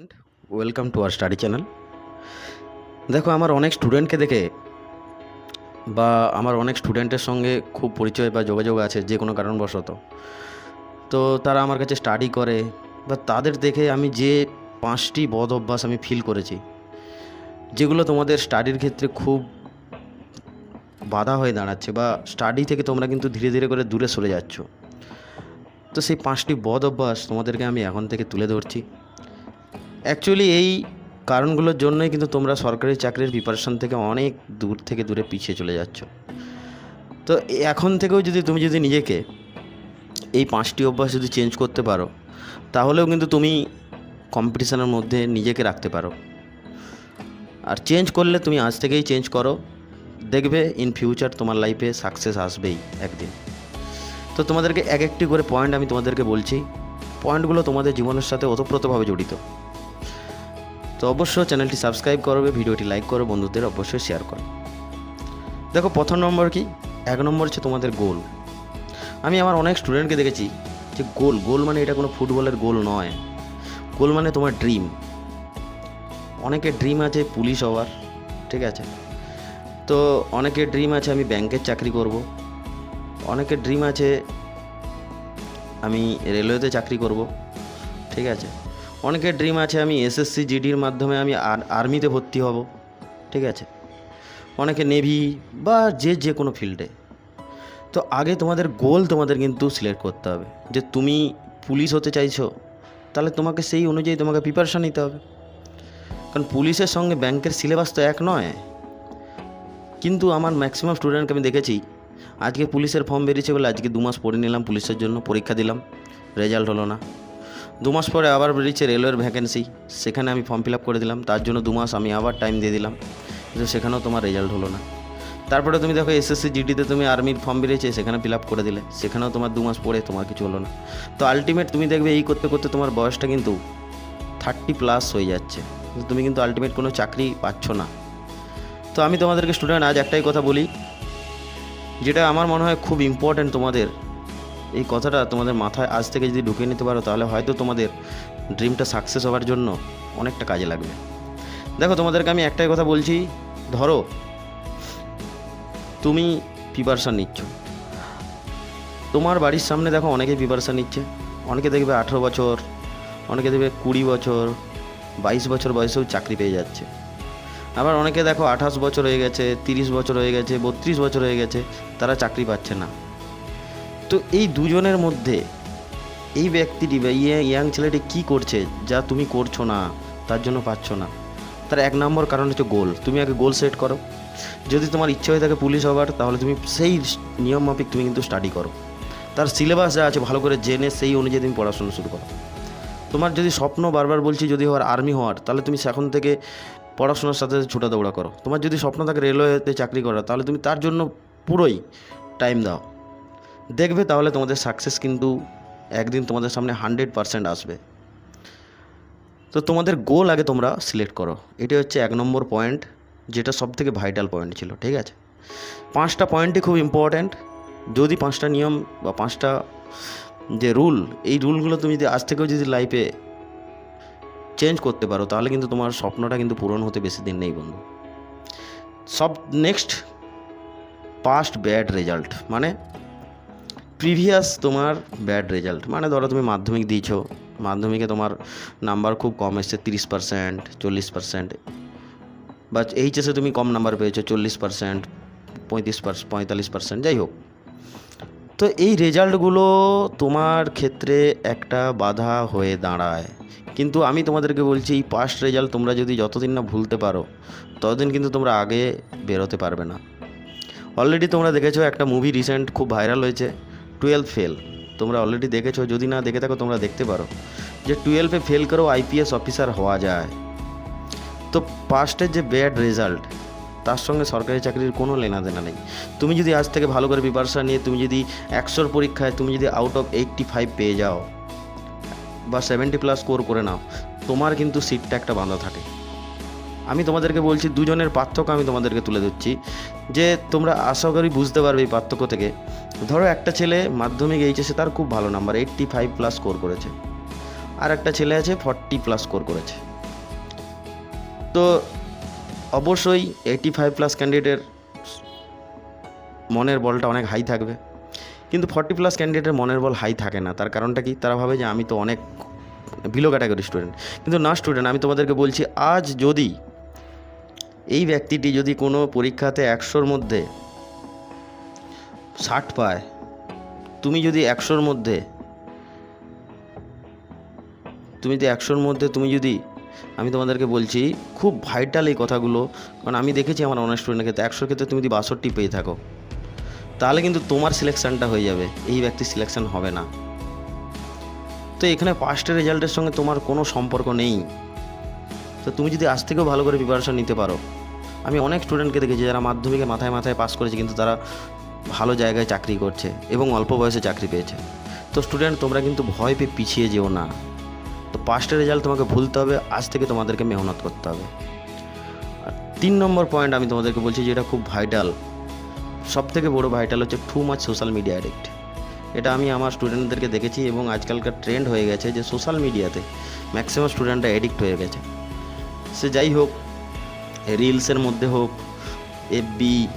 Student welcome to R study channel দেখো, আমার অনেক স্টুডেন্টকে দেখে বা আমার অনেক স্টুডেন্টের সঙ্গে খুব পরিচয় বা যোগাযোগ আছে যে কোনো কারণবশত। তো তারা আমার কাছে স্টাডি করে বা তাদের দেখে আমি যে পাঁচটি বদ অভ্যাস আমি ফিল করেছি, যেগুলো তোমাদের স্টাডির ক্ষেত্রে খুব বাধা হয়ে দাঁড়াচ্ছে বা স্টাডি থেকে তোমরা কিন্তু ধীরে ধীরে করে দূরে সরে যাচ্ছ। তো সেই পাঁচটি বদ অভ্যাস তোমাদেরকে আমি এখন থেকে তুলে ধরছি। অ্যাকচুয়ালি এই কারণগুলোর জন্যই কিন্তু তোমরা সরকারি চাকরির প্রিপারেশন থেকে অনেক দূর থেকে দূরে পিছিয়ে চলে যাচ্ছ। তো এখন থেকেও যদি তুমি যদি নিজেকে এই পাঁচটি অভ্যাস যদি চেঞ্জ করতে পারো, তাহলেও কিন্তু তুমি কম্পিটিশনের মধ্যে নিজেকে রাখতে পারো। আর চেঞ্জ করলে তুমি আজ থেকেই চেঞ্জ করো। দেখবে ইন ফিউচার তোমার লাইফে সাকসেস আসবেই একদিন। তো তোমাদেরকে এক একটি করে পয়েন্ট আমি তোমাদেরকে বলছি। পয়েন্টগুলো তোমাদের জীবনের সাথে ওতপ্রোতভাবে জড়িত। তো অবশ্যই চ্যানেলটি সাবস্ক্রাইব করবে ভিডিওটি লাইক করো, বন্ধুদের অবশ্যই শেয়ার করো। দেখো, প্রথম নম্বর কি? এক নম্বর হচ্ছে তোমাদের গোল। আমি আমার অনেক স্টুডেন্টকে দেখেছি যে গোল গোল মানে এটা কোনো ফুটবলের গোল নয়। গোল মানে তোমার ড্রিম অনেকের ড্রিম আছে পুলিশ হওয়ার, ঠিক আছে? তো অনেকের ড্রিম আছে আমি ব্যাংকের চাকরি করব। অনেকের ড্রিম আছে আমি রেলওয়েতে চাকরি করব, ঠিক আছে? অনেকের ড্রিম আছে আমি এসএসসি জিডির মাধ্যমে আমি আর আর্মিতে ভর্তি হব, ঠিক আছে? অনেকে নেভি বা যে যে কোনো ফিল্ডে তো আগে তোমাদের গোল তোমাদের কিন্তু সিলেক্ট করতে হবে। যে তুমি পুলিশ হতে চাইছো, তাহলে তোমাকে সেই অনুযায়ী তোমাকে প্রিপারেশান নিতে হবে। কারণ পুলিশের সঙ্গে ব্যাংকের সিলেবাস তো এক নয়। কিন্তু আমার ম্যাক্সিমাম স্টুডেন্টকে আমি দেখেছি, আজকে পুলিশের ফর্ম বেরিয়েছে বলে আজকে দু মাস পড়ে নিলাম পুলিশের জন্য পরীক্ষা দিলাম রেজাল্ট হলো না। দু মাস পরে আবার বেরিয়েছে রেলওয়ের ভ্যাকেন্সি সেখানে আমি ফর্ম ফিল আপ করে দিলাম। তার জন্য দু মাস আমি আবার টাইম দিয়ে দিলাম। কিন্তু সেখানেও তোমার রেজাল্ট হলো না। তারপরে তুমি দেখো এসএসসি জিডিতে তুমি আর্মির ফর্ম বেরিয়েছে, সেখানে ফিল আপ করে দিলে। সেখানেও তোমার দু মাস পরে তোমার কিছু হলো না। তো আলটিমেট তুমি দেখবে এই করতে করতে তোমার বয়সটা কিন্তু থার্টি প্লাস হয়ে যাচ্ছে। তুমি কিন্তু আলটিমেট কোনো চাকরি পাচ্ছ না। তো আমি তোমাদেরকে স্টুডেন্ট আজ একটাই কথা বলি। যেটা আমার মনে হয় খুব ইম্পর্ট্যান্ট তোমাদের এই কথাটা তোমাদের মাথায় আজ থেকে যদি ঢুকিয়ে নিতে পারো, তাহলে হয়তো তোমাদের ড্রিমটা সাকসেস হওয়ার জন্য অনেকটা কাজে লাগবে। দেখো, তোমাদেরকে আমি একটাই কথা বলছি, ধরো, তুমি প্রিপারেশান নিচ্ছ। তোমার বাড়ির সামনে দেখো, অনেকেই প্রিপারেশান নিচ্ছে। অনেকে দেখবে আঠেরো বছর, অনেকে দেখবে কুড়ি বছর, বাইশ বছর বয়সেও চাকরি পেয়ে যাচ্ছে। আবার অনেকে দেখো, আঠাশ বছর হয়ে গেছে, তিরিশ বছর হয়ে গেছে, বত্রিশ বছর হয়ে গেছে, তারা চাকরি পাচ্ছে না। তো এই দুজনের মধ্যে এই ব্যক্তিটি বা ইয়ে ইয়াং ছেলেটি কী করছে যা তুমি করছ না, তার জন্য পাচ্ছ না? তার এক নম্বর কারণ হচ্ছে গোল। তুমি আগে গোল সেট করো। যদি তোমার ইচ্ছে হয়ে থাকে পুলিশ হবার, তাহলে তুমি সেই নিয়ম মাফিক তুমি কিন্তু স্টাডি করো। তার সিলেবাস যা আছে, ভালো করে জেনে সেই অনুযায়ী তুমি পড়াশোনা শুরু করো। তোমার যদি স্বপ্ন বারবার বলছি যদি হওয়ার আর্মি হওয়ার, তাহলে তুমি এখন থেকে পড়াশোনার সাথে সাথে ছোটা দৌড়া করো। তোমার যদি স্বপ্ন থাকে রেলওয়েতে চাকরি করা তাহলে তুমি তার জন্য পুরোই টাইম দাও। দেখবে তাহলে তোমাদের সাকসেস কিন্তু একদিন তোমাদের সামনে হান্ড্রেড পারসেন্ট আসবে। তো তোমাদের গোল আগে তোমরা সিলেক্ট করো। এটি হচ্ছে এক নম্বর পয়েন্ট যেটা সব থেকে ভাইটাল পয়েন্ট ছিল, ঠিক আছে? পাঁচটা পয়েন্টই খুব ইম্পর্ট্যান্ট যদি পাঁচটা নিয়ম বা পাঁচটা যে রুল এই রুলগুলো তুমি যদি আজ থেকেও যদি লাইফে চেঞ্জ করতে পারো, তাহলে কিন্তু তোমার স্বপ্নটা কিন্তু পূরণ হতে বেশি দিন নেই, বন্ধু। সব নেক্সট পাস্ট ব্যাড রেজাল্ট মানে প্রিভিয়াস তোমার ব্যাড রেজাল্ট মানে ধরো তুমি মাধ্যমিক দিয়েছ, মাধ্যমিকে তোমার নাম্বার খুব কম এসছে, তিরিশ পার্সেন্ট চল্লিশ পার্সেন্ট বা এইচএসে তুমি কম নাম্বার পেয়েছ, চল্লিশ পার্সেন্ট পঁয়ত্রিশ পঁয়তাল্লিশ পার্সেন্ট যাই হোক। তো এই রেজাল্টগুলো তোমার ক্ষেত্রে একটা বাধা হয়ে দাঁড়ায়। কিন্তু আমি তোমাদেরকে বলছি, এই পাস্ট রেজাল্ট তোমরা যদি যতদিন না ভুলতে পারো, ততদিন কিন্তু তোমরা আগে বেরোতে পারবে না। অলরেডি তোমরা দেখেছ একটা মুভি রিসেন্ট খুব ভাইরাল হয়েছে। টুয়েলভ ফেল তোমরা অলরেডি দেখেছ, যদি না দেখে থাকো, তোমরা দেখতে পারো যে টুয়েলভে ফেল করেও আইপিএস অফিসার হওয়া যায়। তো পাস্টের যে ব্যাড রেজাল্ট তার সঙ্গে সরকারি চাকরির কোনো লেনাদেনা নেই। তুমি যদি আজ থেকে ভালো করে প্রিপারেশান নিয়ে, তুমি যদি একশোর পরীক্ষায় তুমি যদি আউট অফ এইট্টি ফাইভ পেয়ে যাও বা সেভেন্টি প্লাস স্কোর করে নাও, তোমার কিন্তু সিটটা একটা বাঁধা থাকে। আমি তোমাদেরকে বলছি, দুজনের পার্থক্য আমি তোমাদেরকে তুলে ধরছি। যে তোমরা আশা করি বুঝতে পারবে এই পার্থক্য থেকে। ধরো একটা ছেলে মাধ্যমিক এইচএসে তার খুব ভালো number eighty five plus score করেছে। আর একটা ছেলে আছে ফর্টি প্লাস স্কোর করেছে। তো অবশ্যই এইটি ফাইভ প্লাস ক্যান্ডিডেটের মনের বলটা অনেক হাই থাকবে। কিন্তু ফর্টি প্লাস ক্যান্ডিডেটের মনের বল হাই থাকে না। তার কারণটা কি? তারা ভাবে যে আমি তো অনেক বিলো ক্যাটাগরি স্টুডেন্ট কিন্তু না স্টুডেন্ট আমি তোমাদেরকে বলছি, আজ যদি এই ব্যক্তিটি যদি কোনো পরীক্ষাতে একশোর মধ্যে ষাট পায়, তুমি যদি একশোর মধ্যে, তুমি যদি একশোর মধ্যে, তুমি যদি, আমি তোমাদেরকে বলছি, খুব ভাইটাল এই কথাগুলো, কারণ আমি দেখেছি আমার অনেক স্টুডেন্টের ক্ষেত্রে, একশোর ক্ষেত্রে তুমি যদি বাষট্টি পেয়ে থাকো, তাহলে কিন্তু তোমার সিলেকশানটা হয়ে যাবে, এই ব্যক্তির সিলেকশান হবে না। তো এখানে পাস্টের রেজাল্টের সঙ্গে তোমার কোনো সম্পর্ক নেই। তো তুমি যদি আজ থেকেও ভালো করে প্রিপারেশন নিতে পারো আমি অনেক স্টুডেন্টকে দেখেছি যারা মাধ্যমিকে মাথায় মাথায় পাস করেছে, কিন্তু তারা ভালো জায়গায় চাকরি করছে এবং অল্প বয়সে চাকরি পেয়েছে। তো স্টুডেন্ট তোমরা কিন্তু ভয় পেয়ে পিছিয়ে যেও না। তো পাস্টের রেজাল্ট তোমাকে ভুলতে হবে, আজ থেকে তোমাদেরকে মেহনত করতে হবে। আর তিন নম্বর পয়েন্ট আমি তোমাদেরকে বলছি যেটা খুব ভাইটাল সব থেকে বড়ো ভাইটাল হচ্ছে too much social media addict এটা আমি আমার স্টুডেন্টদেরকে দেখেছি এবং আজকালকার ট্রেন্ড হয়ে গেছে যে সোশ্যাল মিডিয়াতে ম্যাক্সিমাম স্টুডেন্টরা অ্যাডিক্ট হয়ে গেছে। সে যাই হোক রিলসের মধ্যে হোক এফবি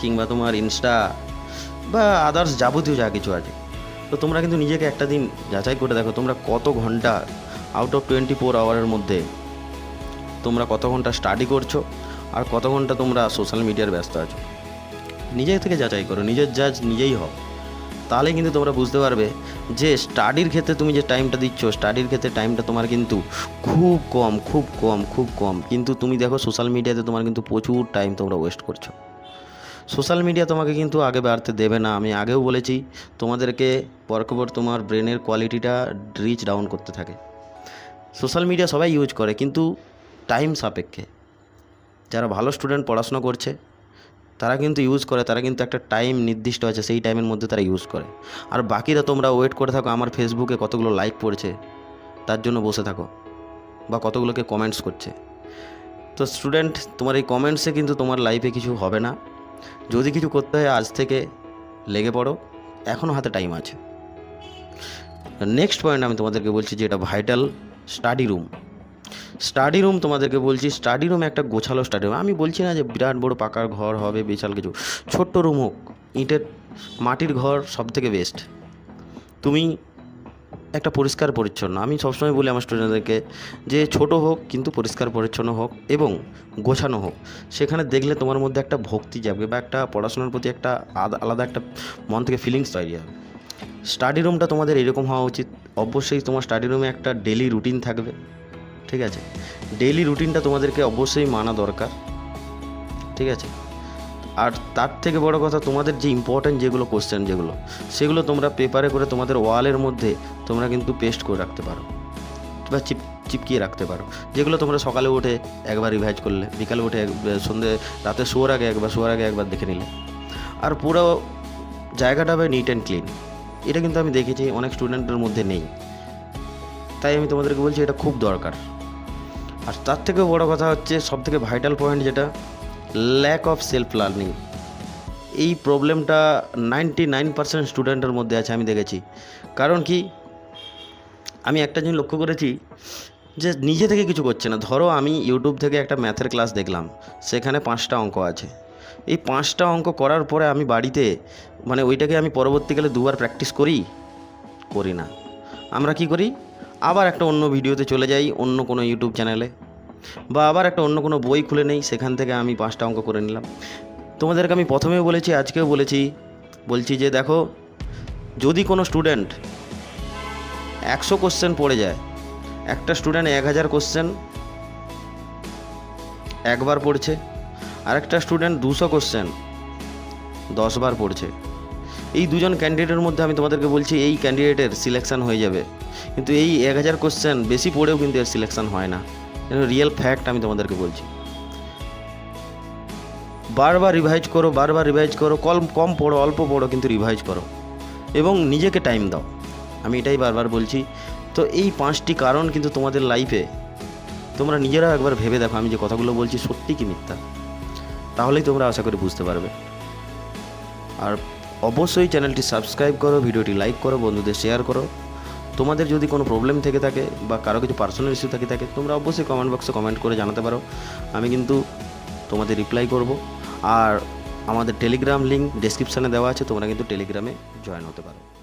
কিংবা তোমার ইনস্টা বা আদার্স যাবতীয় যা কিছু আছে। তো তোমরা কিন্তু নিজেকে একটা দিন যাচাই করে দেখো, তোমরা কত ঘণ্টা আউট অফ টোয়েন্টি ফোর আওয়ারের মধ্যে তোমরা কত ঘণ্টা স্টাডি করছ আর কত ঘণ্টা তোমরা সোশ্যাল মিডিয়ার ব্যস্ত আছো। নিজের থেকে যাচাই করো, নিজের জাজ নিজেই হও। তাহলে কিন্তু তোমরা বুঝতে পারবে যে স্টাডির ক্ষেত্রে তুমি যে টাইমটা দিচ্ছ স্টাডির ক্ষেত্রে টাইমটা তোমার কিন্তু খুব কম খুব কম খুব কম। কিন্তু তুমি দেখো সোশ্যাল মিডিয়াতে তোমার কিন্তু প্রচুর টাইম তোমরা ওয়েস্ট করছ। সোশ্যাল মিডিয়া তোমাকে কিন্তু আগে বাড়তে দেবে না। আমি আগেও বলেছি, তোমাদেরকে পরকবর তোমার ব্রেনের কোয়ালিটিটা রিচ ডাউন করতে থাকে। সোশ্যাল মিডিয়া সবাই ইউজ করে, কিন্তু টাইম সাপেক্ষে। যারা ভালো স্টুডেন্ট পড়াশোনা করছে তারা কিন্তু ইউজ করে, তারা কিন্তু একটা টাইম নির্দিষ্ট আছে, সেই টাইমের মধ্যে তারা ইউজ করে। আর বাকিরা তোমরা ওয়েট করে থাকো, আমার ফেসবুকে কতগুলো লাইক পড়ছে, তার জন্য বসে থাকো, বা কতগুলোকে কমেন্টস করছে। তো স্টুডেন্ট তোমার এই কমেন্টসে কিন্তু তোমার লাইফে কিছু হবে না। যদি কিছু করতে হয়, আজ থেকে লেগে পড়ো এখনও হাতে টাইম আছে। নেক্সট পয়েন্ট আমি তোমাদেরকে বলছি যে, এটা vital study room study room তোমাদেরকে বলছি স্টাডি রুম একটা গোছালো স্টাডি রুম আমি বলছি না যে বিরাট বড় পাকার ঘর হবে, বিশাল কিছু। ছোট্ট রুম হোক, ইটের মাটির ঘর সব থেকে বেস্ট তুমি একটা পরিষ্কার পরিচ্ছন্ন। আমি সবসময় বলি আমার স্টুডেন্টদেরকে যে ছোট হোক, কিন্তু পরিষ্কার পরিচ্ছন্ন হোক এবং গোছানো হোক। সেখানে দেখলে তোমার মধ্যে একটা ভক্তি যাবে বা একটা পড়াশোনার প্রতি একটা আলাদা একটা মন থেকে ফিলিংস তৈরি হবে। স্টাডি রুমটা তোমাদের এরকম হওয়া উচিত। অবশ্যই তোমার স্টাডি রুমে একটা ডেলি রুটিন থাকবে। ঠিক আছে? ডেইলি রুটিনটা তোমাদেরকে অবশ্যই মানা দরকার। ঠিক আছে? আর তার থেকে বড় কথা, তোমাদের যে ইম্পর্ট্যান্ট যেগুলো কোশ্চেন যেগুলো, সেগুলো তোমরা পেপারে করে তোমাদের ওয়ালের মধ্যে তোমরা কিন্তু পেস্ট করে রাখতে পারো। বা চিপ, চিপকিয়ে রাখতে পারো। যেগুলো তোমরা সকালে উঠে একবার রিভাইজ করলে, বিকালে উঠে সন্ধে, রাতে শোয়ার আগে একবার, শোয়ার আগে একবার দেখে নিলে। আর পুরো জায়গাটা হবে নিট অ্যান্ড ক্লিন এটা কিন্তু আমি দেখেছি, অনেক স্টুডেন্টের মধ্যে নেই। তাই আমি তোমাদেরকে বলছি, এটা খুব দরকার। আর তার থেকে বড় কথা হচ্ছে সব থেকে ভাইটাল পয়েন্ট যেটা ল্যাক অফ সেলফ লার্নিং এই প্রবলেমটা নাইনটি নাইন পার্সেন্ট স্টুডেন্টের মধ্যে আছে, আমি দেখেছি। কারণ কি? আমি একটা জিনিস লক্ষ্য করেছি যে নিজে থেকে কিছু করছে না। ধরো আমি ইউটিউব থেকে একটা ম্যাথের ক্লাস দেখলাম, সেখানে পাঁচটা অঙ্ক আছে। এই পাঁচটা অঙ্ক করার পরে আমি বাড়িতে মানে ওইটাকে আমি পরবর্তীকালে দুবার প্র্যাকটিস করি? করি না। আমরা কি করি? আবার একটা অন্য ভিডিওতে চলে যাই, অন্য কোনো ইউটিউব চ্যানেলে বা আবার একটা অন্য কোনো বই খুলে নেই, সেখান থেকে আমি পাঁচটা অঙ্ক করে নিলাম। তোমাদেরকে আমি প্রথমেও বলেছি, আজকেও বলেছি। বলছি যে দেখো, যদি কোনো স্টুডেন্ট একশো কোশ্চেন পড়ে যায়, একটা স্টুডেন্ট এক হাজার কোশ্চেন একবার পড়ছে আরেকটা স্টুডেন্ট দুশো কোশ্চেন দশবার পড়ছে। এই দুজন ক্যান্ডিডেটের মধ্যে আমি তোমাদেরকে বলছি, এই ক্যান্ডিডেটের সিলেকশন হয়ে যাবে। কিন্তু এই এক হাজার কোশ্চেন বেশি পড়েও কিন্তু এর সিলেকশন হয় না। রিয়েল ফ্যাক্ট আমি তোমাদেরকে বলছি। বারবার রিভাইজ করো, বারবার রিভাইজ করো, কম কম পড়ো, অল্প পড়ো কিন্তু রিভাইজ করো। এবং নিজেকে টাইম দাও। আমি এটাই বারবার বলছি। তো এই পাঁচটি কারণ কিন্তু তোমাদের লাইফে তোমরা নিজেরাও একবার ভেবে দেখো। আমি যে কথাগুলো বলছি সত্যি কি মিথ্যা? তাহলেই তোমরা আশা করি বুঝতে পারবে। আর অবশ্যই চ্যানেলটি সাবস্ক্রাইব করো, ভিডিওটি লাইক করো, বন্ধুদের শেয়ার করো। তোমাদের যদি কোনো প্রবলেম থেকে থাকে বা কারও কিছু পার্সোনাল ইস্যু থেকে থাকে, তোমরা অবশ্যই কমেন্ট বক্সে কমেন্ট করে জানাতে পারো। আমি কিন্তু তোমাদের রিপ্লাই করব। আর আমাদের টেলিগ্রাম লিঙ্ক ডেসক্রিপশানে দেওয়া আছে, তোমরা কিন্তু টেলিগ্রামে জয়েন হতে পারো।